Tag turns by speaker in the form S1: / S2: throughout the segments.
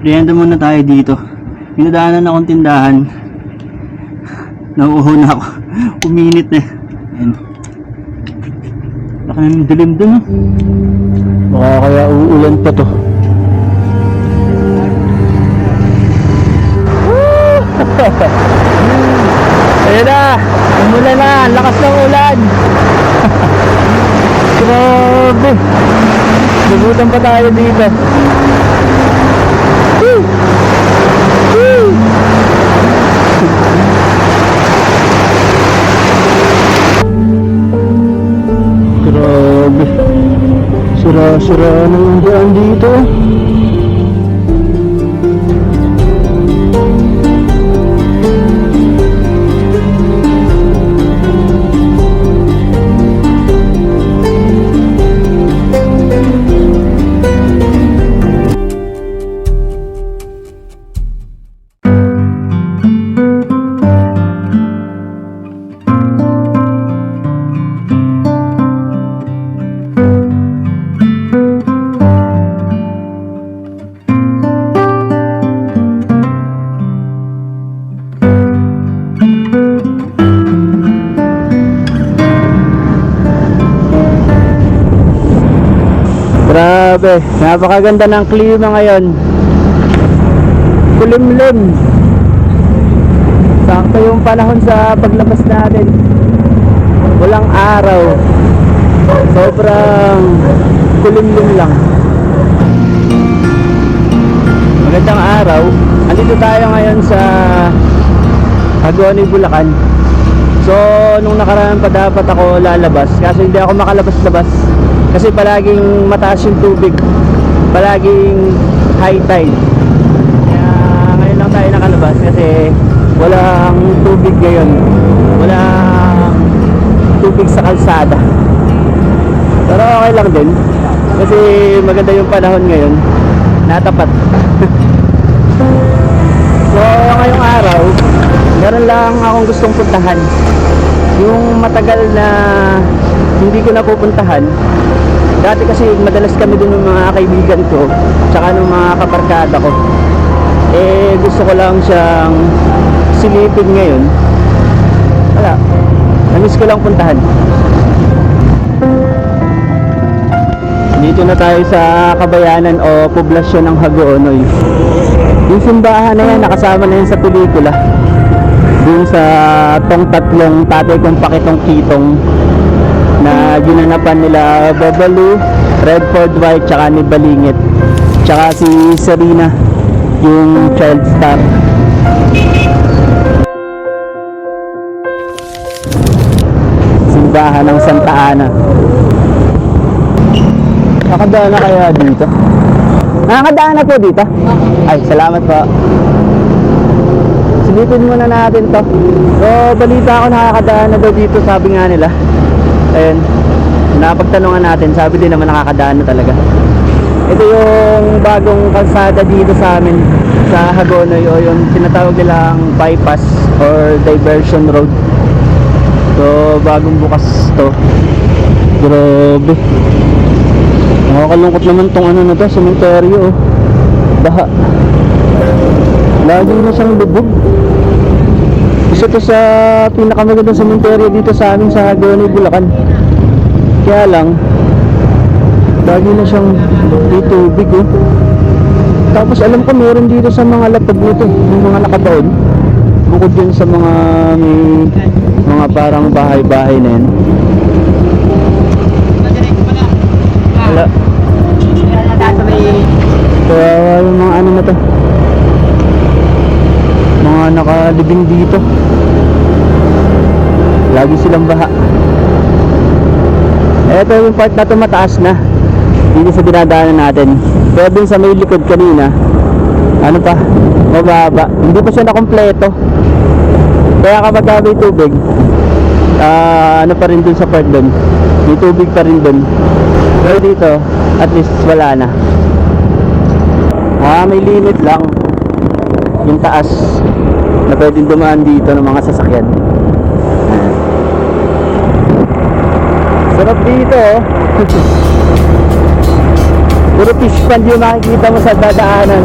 S1: Merienda muna tayo dito. Pinadaanan akong tindahan. Nauuho na ako. Uminit na. Ayan. Laki ng dilim dun. oh. Baka kaya uulan pa to. Ayan na! Umulan na! Lakas ng ulan! Grabe! Nagutan pa tayo dito. Sira-sira na yung daan dito. Grabe, napakaganda ng klima ngayon. Kulimlim. Sakto yung panahon sa paglabas natin. Walang araw. Sobrang kulimlim lang. Magandang araw. Andito tayo ngayon sa Agoni, Bulacan. So, nung nakaraan pa dapat ako lalabas Kaso hindi ako makalabas-labas Kasi palaging mataas yung tubig. Palaging high tide. Kaya ngayon lang tayo nakalabas Kasi walang tubig ngayon. Walang tubig sa kalsada. Pero okay lang din. Kasi maganda yung panahon ngayon. Natapat. So ngayong araw Meron lang akong gustong puntahan. Yung matagal na hindi ko napupuntahan Dati kasi madalas kami dun ng mga kaibigan ko Tsaka ng mga kabarkada ko. Eh gusto ko lang siyang silipin ngayon. Wala. Namiss ko lang puntahan. Dito na tayo sa kabayanan o poblasyon ng Hagonoy Yung simbahan na yan nakasama na yan sa pelikula. Dun sa tong tatlong tatay kong pakitong kitong na ginanapan nila Babalu, Redford White, tsaka ni Balingit. Tsaka si Serena yung child star simbahan ng Santa Ana. Nakadaan na kaya dito? Nakakadaan na po dito. Ay salamat po. Silipin muna natin to. So, balita ko nakakadaan na daw dito, sabi nga nila. Ayun. Napagtanungan natin, sabi din naman nakakadaan na talaga. Ito yung bagong kalsada dito sa amin sa Hagonoy o yung tinatawag nilang bypass or diversion road. So, bagong bukas to. Grabe. Nakakalungkot naman tong ano na to, sementeryo. oh. Baha. Lagi na siyang lubog. Isa to sa pinakamagandang sementeryo dito sa amin sa Hagonoy, Bulacan. Kaya lang, lagi na siyang tubig oh. Tapos alam ko meron dito sa mga lapag nito, yung mga nakabaon. Bukod yun sa mga may mga parang bahay-bahay na yan. Wala. Kawawa yung mga ano na to. Mga nakalibing dito. Lagi silang baha. Ito yung part na to mataas na. Dito sa dinadaanan natin. Pero dun sa may likod kanina, ano pa, mababa. Hindi pa siya na kompleto. Kaya kapag ka may tubig, ah, ano pa rin dun sa part dun. May tubig pa rin dun. Pero dito, at least wala na. Ah, may limit lang. Yung taas na pwedeng dumaan dito ng mga sasakyan. Sarap dito oh. Puro fish pond yung makikita mo sa dadaanan.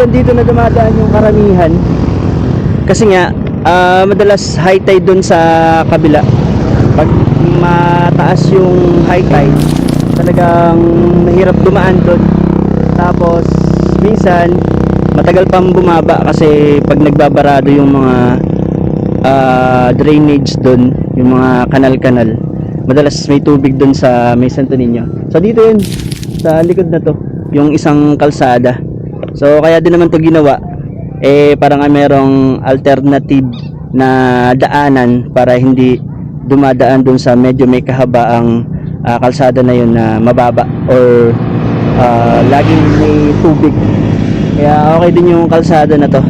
S1: Talagang dito na dumadaan yung karamihan. Kasi nga, ah, madalas high tide dun sa kabila. Pag mataas yung high tide, talagang mahirap dumaan dun. Tapos, minsan, matagal pang bumaba kasi pag nagbabarado yung mga ah, drainage dun, yung mga kanal-kanal, madalas may tubig dun sa may Santo Niño. So, dito yun, sa likod na to, yung isang kalsada. So, kaya din naman to ginawa, eh, parang nga merong alternative na daanan para hindi dumadaan dun sa medyo may kahabaang ah, kalsada na yun na mababa or ah, laging may tubig. Kaya okay din yung kalsada na to.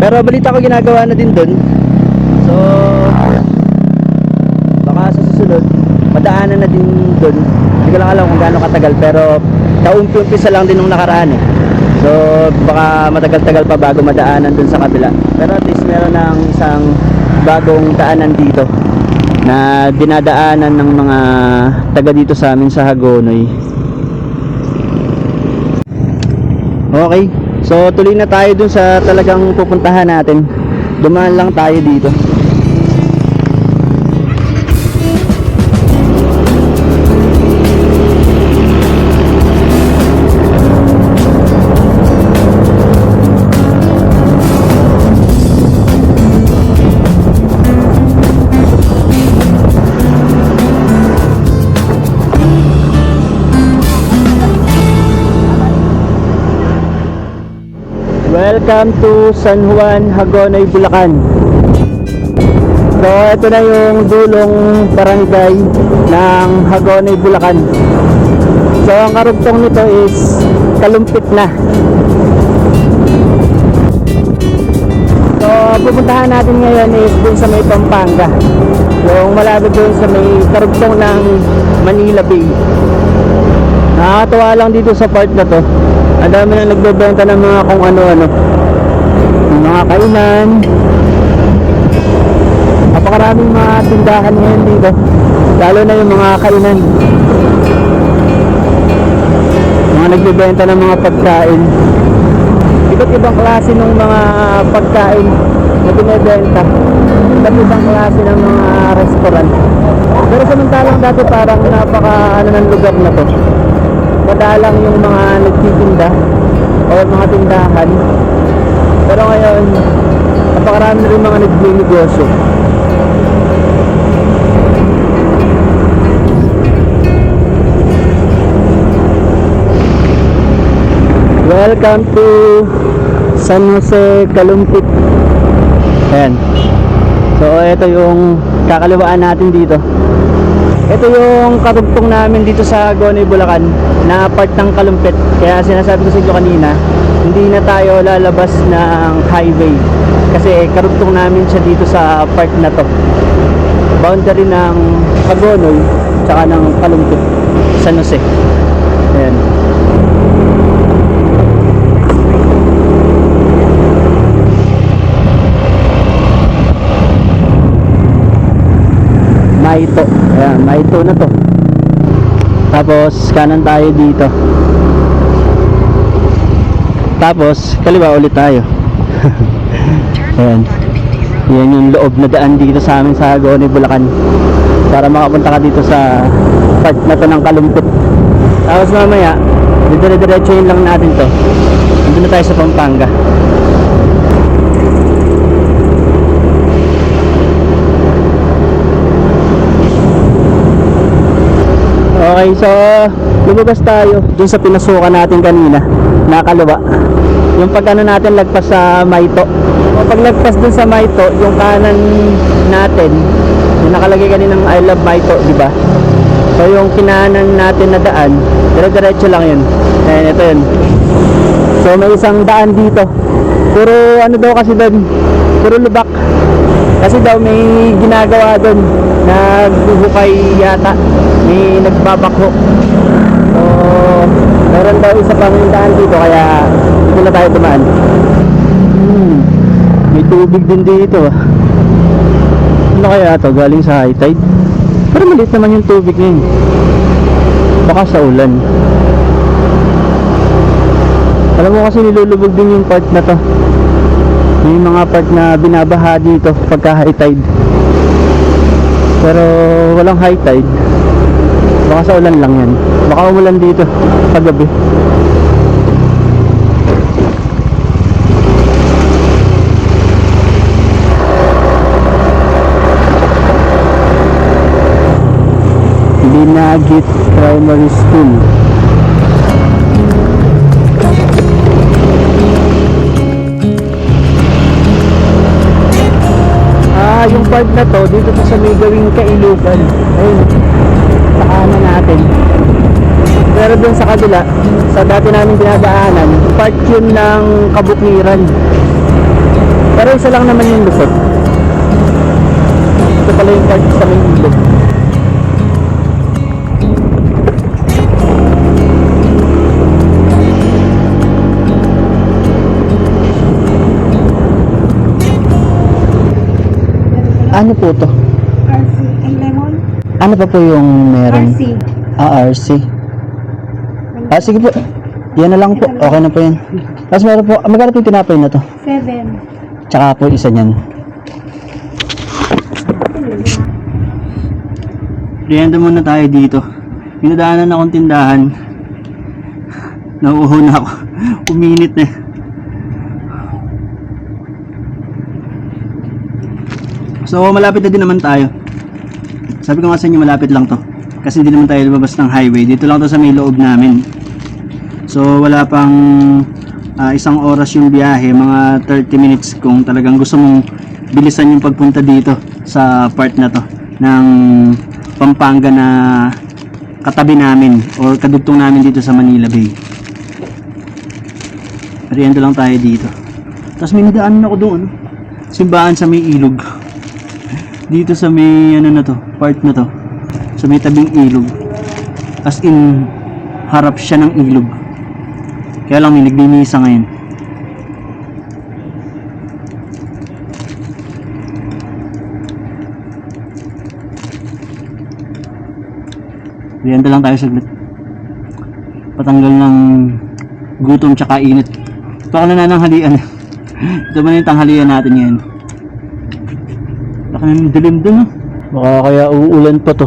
S1: Pero balita ko ginagawa na din dun. So, baka sa susunod, madaanan na din dun. Hindi ko lang alam kung gaano katagal pero kaumpi-umpisa lang din nung nakaraan eh. So, baka matagal-tagal pa bago madaanan dun sa kabila. Pero at least meron ng isang bagong daanan dito na dinadaanan ng mga taga dito sa amin sa Hagonoy. Okay. So, tuloy na tayo dun sa talagang pupuntahan natin. Dumaan lang tayo dito. Welcome to San Juan, Hagonoy, Bulacan. So, ito na yung dulong barangay ng Hagonoy, Bulacan. So, ang karugtong nito is kalumpit na. So, pupuntahan natin ngayon is dun sa may Pampanga. Yung malapit dun sa may karugtong ng Manila Bay. Nakakatuwa lang dito sa part na to. Ang dami na nagbebenta ng mga kung ano-ano. Mga kainan. Napakaraming mga tindahan ngayon dito. Lalo na yung mga kainan. Mga nagbebenta ng mga pagkain. Iba't ibang klase ng mga pagkain na binebenta. Iba't ibang klase ng mga restaurant. Pero samantalang dati parang napaka ano ng lugar na to madalang yung mga nagtitinda o mga tindahan. Pero ngayon napakarami na rin mga nagnegosyo welcome to San Jose Calumpit ayan. So ito yung kakaliwaan natin dito ito yung karugtong namin dito sa Gone, Bulacan na part ng Kalumpit. Kaya sinasabi ko sa inyo kanina, hindi na tayo lalabas ng highway. Kasi karugtong namin siya dito sa part na to. Boundary ng Hagonoy tsaka ng Kalumpit. San Jose. Ayan. Maito. Ayan, Maito na to. Tapos kanan tayo dito. Tapos kaliwa ulit tayo. Ayan. Yan yung loob na daan dito sa amin sa Agone, Bulacan. Para makapunta ka dito sa part na to ng Kalumpit. Tapos mamaya, didire-diretsuhin lang natin to. Nandun na tayo sa Pampanga. Okay, so lumabas tayo dun sa pinasukan natin kanina, nakaliwa. Yung pag ano natin lagpas sa Maito. Pag lagpas dun sa Maito, yung kanan natin, yung nakalagay kaninang I love Maito, di ba? So yung kinanan natin na daan, dire-diretso lang yun. Ayan, ito yun. So may isang daan dito. Puro ano daw kasi doon, puro lubak. Kasi daw may ginagawa doon, nagbuhukay yata, may nagbabakho. So, meron daw isa pang daan dito kaya dito na tayo dumaan. Hmm, may tubig din dito. Ano kaya to galing sa high tide? Pero maliit naman yung tubig ngayon. Baka sa ulan. Alam mo kasi nilulubog din yung part na to. May mga part na binabaha dito pagka high tide. Pero walang high tide. Baka sa ulan lang yan. Baka umulan dito paggabi. Binagit Primary School. Part na to, dito to sa may gawing kailugan. Ayun, sa kanan natin. Pero dun sa kabila, sa dati namin dinadaanan, part yun ng kabukniran. Pero isa lang naman yung lusot. Ito pala yung part sa may ilog. Ano po to?
S2: RC and lemon.
S1: Ano pa po yung meron?
S2: RC.
S1: Ah, RC. Ah, sige po. Yan na lang po. Okay na po yan. Tapos meron po, ah, magkano po yung tinapay na to?
S2: Seven.
S1: Tsaka po isa niyan. Rienda muna tayo dito. Pinadaanan akong tindahan. Nauuho na ako. Uminit na. So, malapit na din naman tayo. Sabi ko nga sa inyo, malapit lang to. Kasi hindi naman tayo lumabas ng highway. Dito lang to sa may loob namin. So, wala pang ah, isang oras yung biyahe, mga 30 minutes kung talagang gusto mong bilisan yung pagpunta dito sa part na to ng Pampanga na katabi namin or kadugtong namin dito sa Manila Bay. Merienda lang tayo dito. Tapos may nadaanan ako doon. Simbahan sa may ilog. Dito sa may ano na to, part na to. Sa may tabing ilog. As in, harap siya ng ilog. Kaya lang may nagdinisa ngayon. Riyan lang tayo saglit. Patanggal ng gutom tsaka init. Ito ka na na ng halian. Ito ba na yung tanghalian natin ngayon? Baka na dilim dun. ah. Baka kaya uulan pa to.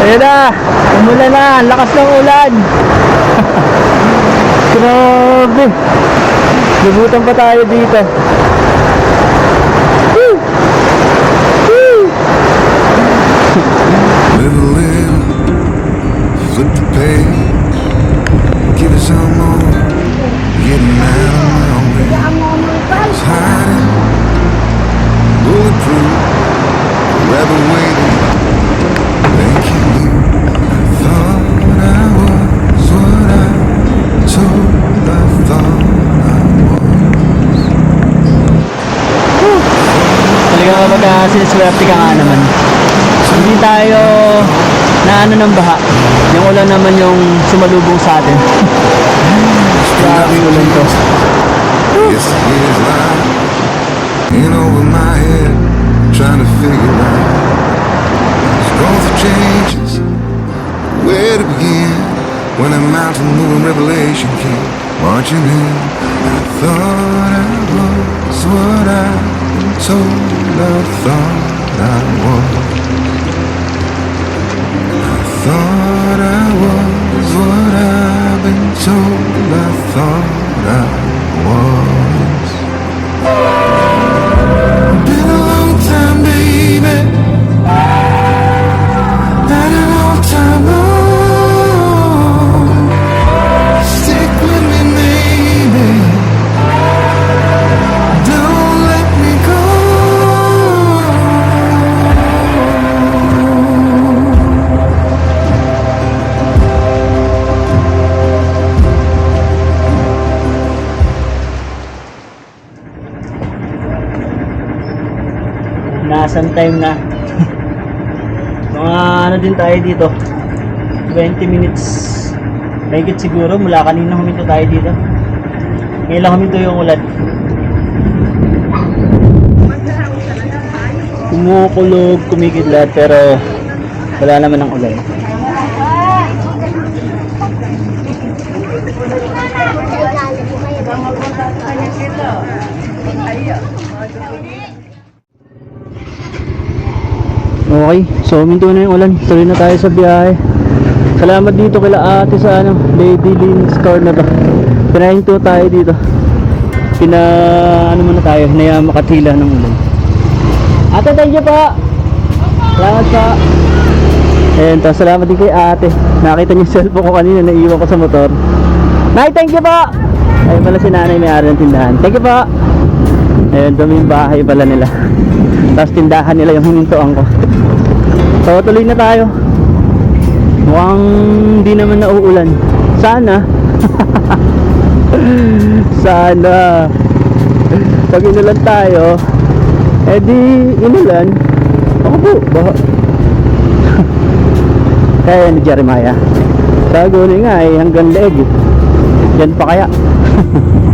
S1: Ayun na, umulan na, lakas ng ulan. Grabe. Lubutan pa tayo dito. Na ano ng baha. Yung ulan naman yung sumalubong sa atin. Grabe yung ulan to.
S3: Life in over my head, trying to figure out. It's going through changes, where to begin when a mountain moving revelation came marching in. I thought I was what been told I thought I was. Thought I was what I've been told I thought I was. Been a long time, baby.
S1: Nasaan time na? Mga ano din tayo dito. 20 minutes. Mahigit siguro mula kanina huminto tayo dito. Ngayon lang huminto yung ulan. kumukulog, kumikidlat, pero wala naman ang ulan. Okay, so minto na yung ulan. Tuloy na tayo sa biyahe. Salamat dito kila ate sa ano, Lady Lynn's car na to. Pinahinto tayo dito. Pina, ano muna tayo, naya makatila ng ulan. Ate, thank you po! Salamat po! Ayan, to, salamat din kay ate. Nakita niyo yung cellphone ko kanina, naiwan ko sa motor. Nay, thank you po! Ayun pala si nanay may ari ng tindahan. Thank you po! Ayun, dumi yung bahay pala nila. Tapos tindahan nila yung hinintuan ko. So, tuloy na tayo. Mukhang hindi naman nauulan. Sana. Sana. Pag inulan tayo, eh di inulan. Ako po, baha. Kaya ni Jeremiah. Sabi nga eh, hanggang leeg. Yan pa kaya.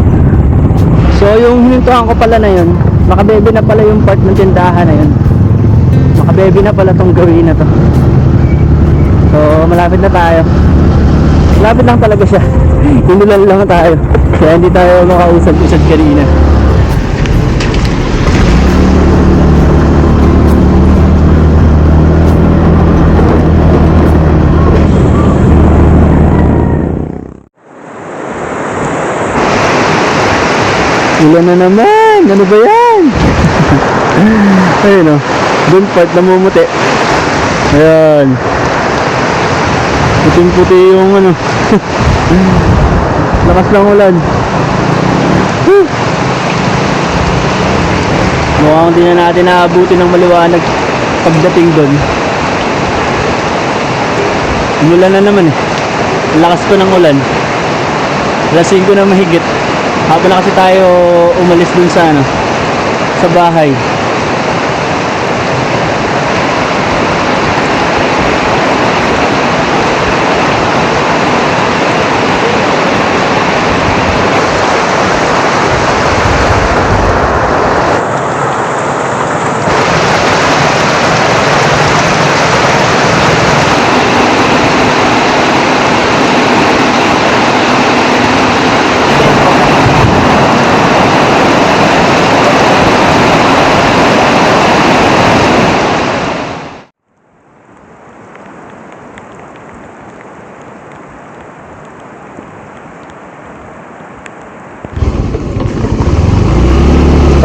S1: so yung hinintuan ko pala na yun, makabebe na pala yung part ng tindahan na yun. Makabebe na pala tong gawin na to. So malapit na tayo. Malapit lang talaga siya. Inulan lang tayo. Kaya hindi tayo makausap-usap kanina. Ulan na naman! Ano ba yan? Ayun o. Doon part namumuti. Ayan. Puting-puti yung ano. Lakas ng ulan. Mukhang hindi na natin naabuti ng maliwanag pagdating doon. Umulan na naman eh. Lakas ko ng ulan. Lasing ko na mahigit. Habang na kasi tayo umalis dun sa ano, sa bahay.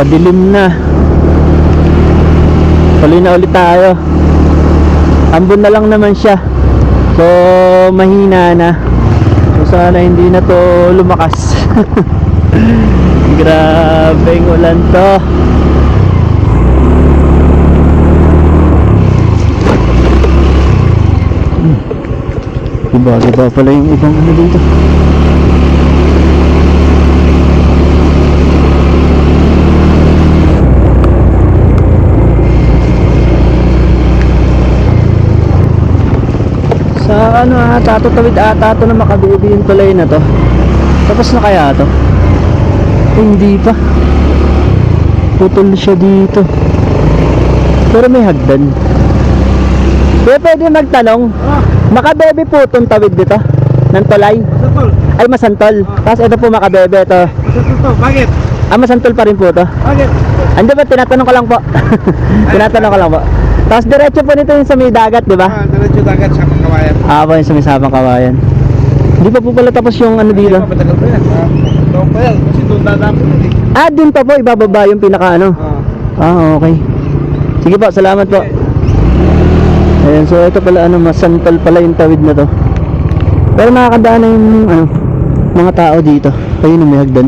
S1: Padilim na. Tuloy na ulit tayo. Ambon na lang naman siya. So, mahina na. So, sana hindi na to lumakas. Grabe yung ulan to. Hmm. Iba-iba pala yung ibang ano dito. Sa ano ata, tutawid ata ito na makabibi yung tulay na to. Tapos na kaya to? Hindi pa. Putol siya dito. Pero may hagdan. Kaya pwede magtanong, makabebe po itong tawid dito? Ng tulay?
S4: Santol.
S1: Ay, masantol. Tapos ito po makabebe to.
S4: Santol. Bakit?
S1: Ah, masantol pa rin po to.
S4: Bakit?
S1: Hindi ba, tinatanong ko lang po. tinatanong ko lang po. Tapos diretso po nito yung sa may dagat, di ba?
S4: Ah, diretso dagat sa kawayan.
S1: Ah, po yung sa may sabang kawayan. Hindi pa po pala tapos yung ano dito.
S4: Hindi pa matagal pa yan. Ah, Doon pa yan. Kasi doon dadapon yun eh.
S1: Ah, dun pa po, ibababa yung pinaka ano.
S4: Ah.
S1: Ah, okay. Sige po, salamat po. Ayan, so ito pala ano, masantol pala yung tawid na to. Pero nakakadaan na yung ano, mga tao dito. Ayun, may hagdan.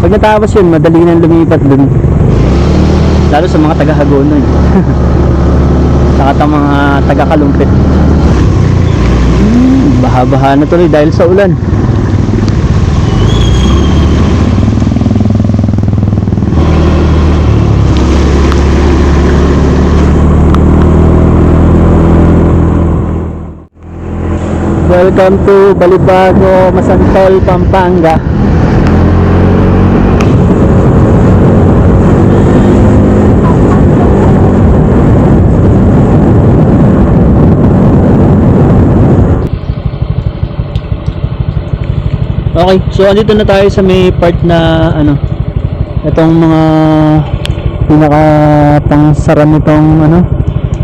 S1: Pag natapos yun, madali nang lumipat dun. Lalo sa mga taga-Hagono eh. Saka sa mga taga-Kalumpit. Hmm, baha-baha na tuloy dahil sa ulan. Welcome to Balibago, Masantol, Pampanga. Okay, so andito na tayo sa may part na ano, itong mga pinaka pangsara nitong ano,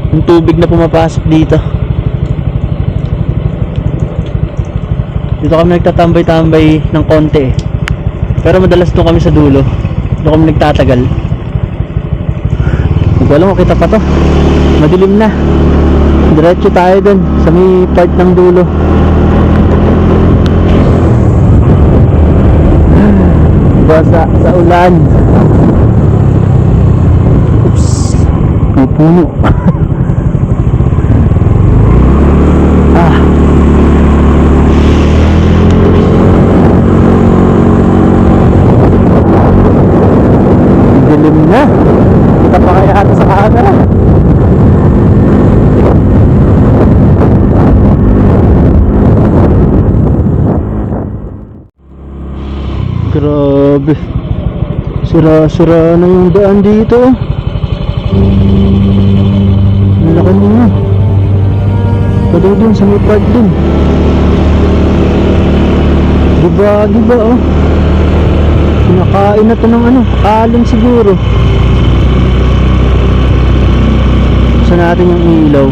S1: yung tubig na pumapasok dito. Dito kami nagtatambay-tambay ng konti eh. Pero madalas doon kami sa dulo. Doon kami nagtatagal. Hindi ko pa to. Madilim na. Diretso tayo dun sa may part ng dulo. Basa sa ulan. Oops. May puno. ah. Dilim na. Kita pa kaya ata sa camera. Grabe. Sira-sira na yung daan dito. Laki niya. Pwede dun sa may part dun. Diba, diba oh. Kinakain na to ng ano, alon siguro. Sa natin yung ilaw.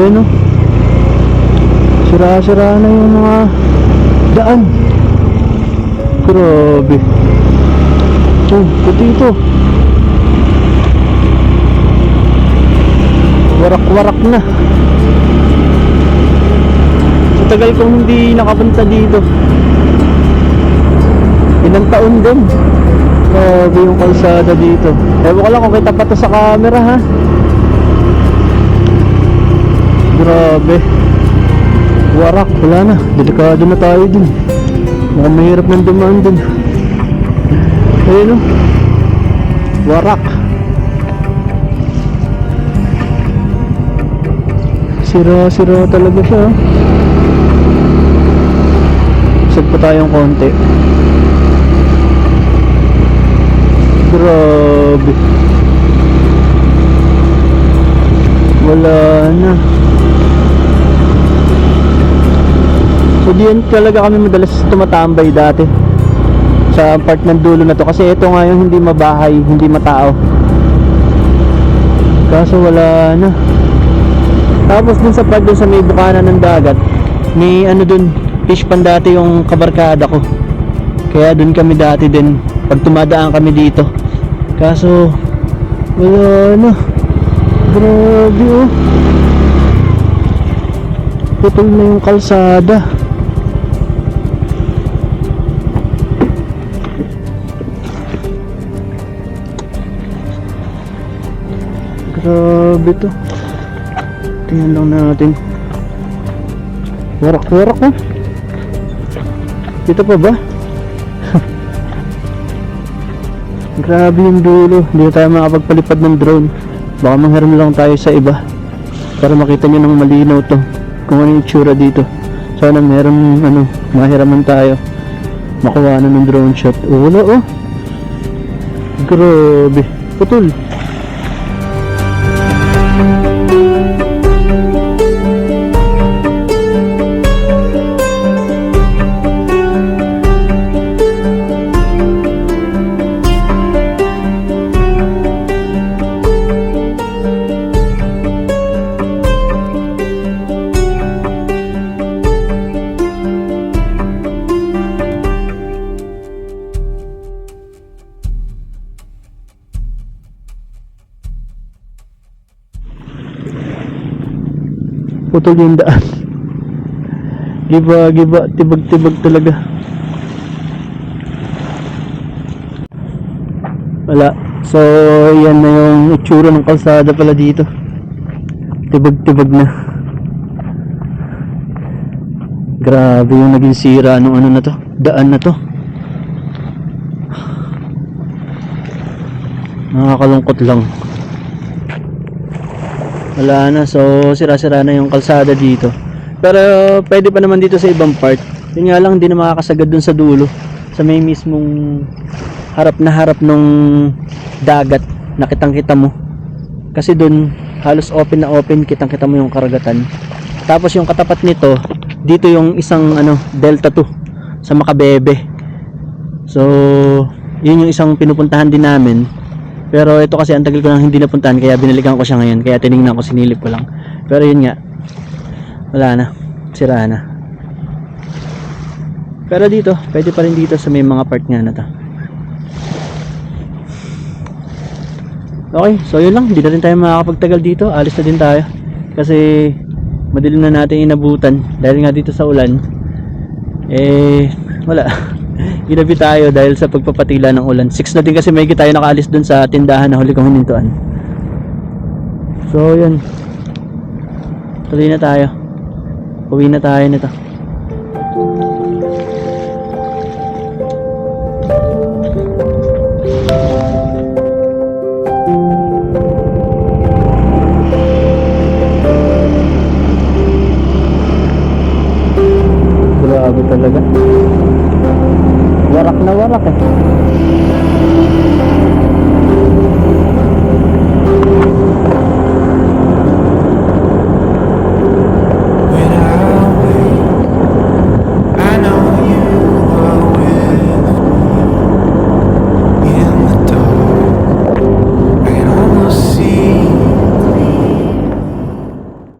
S1: Ayun oh. Sira-sira na yung mga daan. Grabe. Oh, puti ito. Warak-warak na. Sa tagal kong hindi nakapunta dito. Ilang taon din. Grabe yung kalsada dito. Ewan ko lang kung kita pa sa camera ha. Grabe. Warak, wala na. Delikado na tayo dun. Mukhang mahirap ng dumaan dun. Ayun o. Warak. Sira-sira talaga siya. oh. Isag pa tayong konti. Grabe. Wala na. So diyan talaga kami madalas tumatambay dati sa part ng dulo na to kasi ito nga yung hindi mabahay, hindi matao. Kaso wala na. Tapos dun sa part dun sa may bukana ng dagat, may ano dun, fish pan dati yung kabarkada ko. Kaya dun kami dati din, pag tumadaan kami dito. Kaso, wala na. Grabe oh. Putol na yung kalsada. Grabe to. Tingnan lang natin. Warak-warak oh. Dito pa ba? Grabe yung dulo. Hindi tayo makapagpalipad ng drone. Baka manghiram lang tayo sa iba. Para makita nyo ng malinaw to. Kung ano yung tsura dito. Sana meron ano, mahiraman tayo. Makuha na ng drone shot. Oh, wala oh. Grabe. Putol. Putol yung daan. Giba giba tibag tibag talaga. Wala. So yan na yung itsura ng kalsada pala dito. Tibag tibag na. Grabe yung naging sira nung ano na to. Daan na to. Nakakalungkot lang wala na. So sira-sira na yung kalsada dito. Pero pwede pa naman dito sa ibang part. Yun nga lang hindi na makakasagad dun sa dulo. Sa may mismong harap na harap nung dagat na kitang kita mo. Kasi dun halos open na open kitang kita mo yung karagatan. Tapos yung katapat nito, dito yung isang ano, Delta 2 sa Makabebe. So, yun yung isang pinupuntahan din namin. Pero ito kasi ang tagal ko nang hindi napuntahan kaya binalikan ko siya ngayon. Kaya tiningnan ko, sinilip ko lang. Pero yun nga, wala na. Sira na. Pero dito, pwede pa rin dito sa may mga part nga na to. Okay, so yun lang. Hindi na rin tayo makakapagtagal dito. Alis na din tayo. Kasi madilim na natin inabutan. Dahil nga dito sa ulan. Eh, wala. Ginabi tayo dahil sa pagpapatila ng ulan. 6 na din kasi may tayo nakaalis dun sa tindahan na huli kong hinintuan. So, yun. Tuloy na tayo. Uwi na tayo nito. Grabe